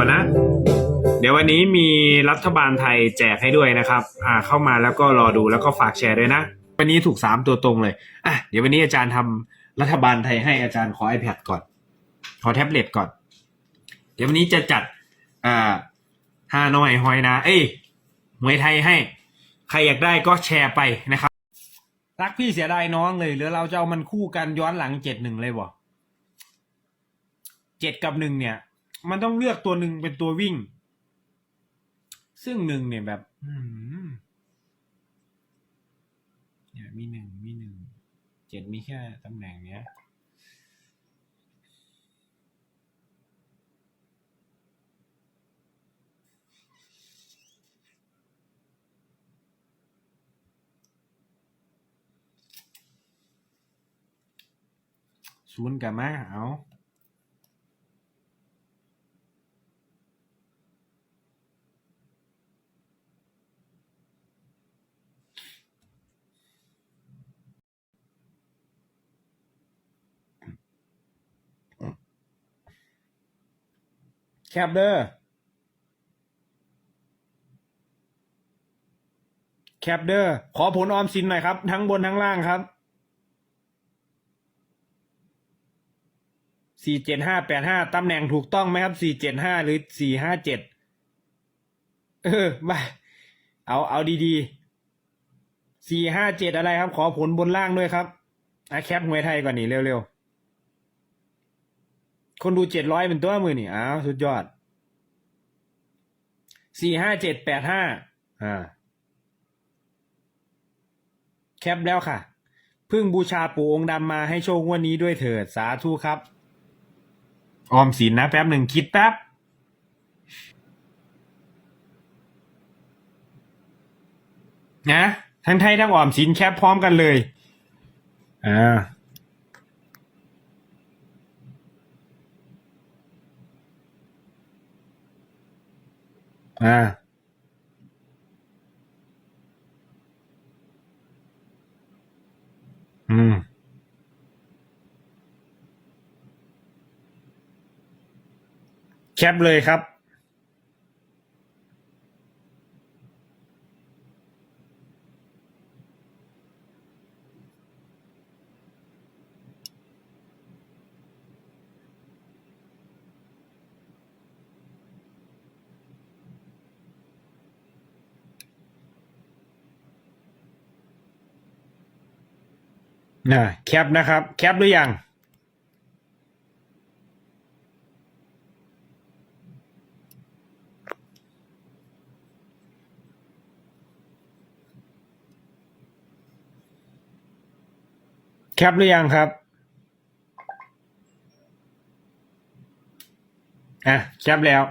ก่อนนะ เดี๋ยววันนี้มีรัฐบาลไทยแจกให้ด้วยนะครับ อ่า เข้ามาแล้วก็รอดูแล้วก็ฝากแชร์ด้วยนะ วันนี้ถูกสามตัวตรงเลย อะ เดี๋ยววันนี้อาจารย์ทำรัฐบาลไทยให้อาจารย์ขอ iPad ก่อน ขอแท็บเล็ตก่อน เดี๋ยววันนี้จะจัด อ่าฮานอยฮอยนาเอ้ยมวยไทยให้ ใครอยากได้ก็แชร์ไปนะครับ รักพี่เสียดายน้องเลยหรือเราจะเอามันคู่กันย้อนหลังเจ็ดหนึ่งเลยบ่เจ็ดกับหนึ่งเนี่ย มันต้องเลือกตัวหนึ่งเป็นตัววิ่ง ซึ่งหนึ่งเนี่ยแบบอืมเนี่ยมีหนึ่งมีหนึ่งเจ็ดมีแค่ตำแหน่งเนี้ยศูนย์กับมาเอา แคปเดอร์แคปเดอร์ขอผลออมสินหน่อยครับ ทั้งบนทั้งล่างครับสี่เจ็ดห้าแปดห้าตำแหน่งถูกต้องไหมครับสี่เจ็ดห้าหรือสี่ห้าเจ็ดเออมาเอาเอาดีๆสี่ห้าเจ็ดอะไรครับ ขอผลบนล่างด้วยครับอะแคปหวยไทยก่อนนี่เร็วๆ คนดูเจ็ดร้อยเป็นตัวมือนี่อ้าวสุดยอดสี่ห้าเจ็ดแปดห้าอ่า แคปแล้วค่ะ เพึ่งบูชาปู่องค์ดำมาให้โชคงวันนี้ด้วยเถิดสาธุครับ ออมสินนะแป๊บหนึ่งคิดแป๊บนะทั้งไทยทั้งออมสินแคปพร้อมกันเลย อ่า อ่าอืม แคปเลยครับ นะแคปนะครับ แคปหรือยังแคปหรือยังครับ อะ แคปแล้ว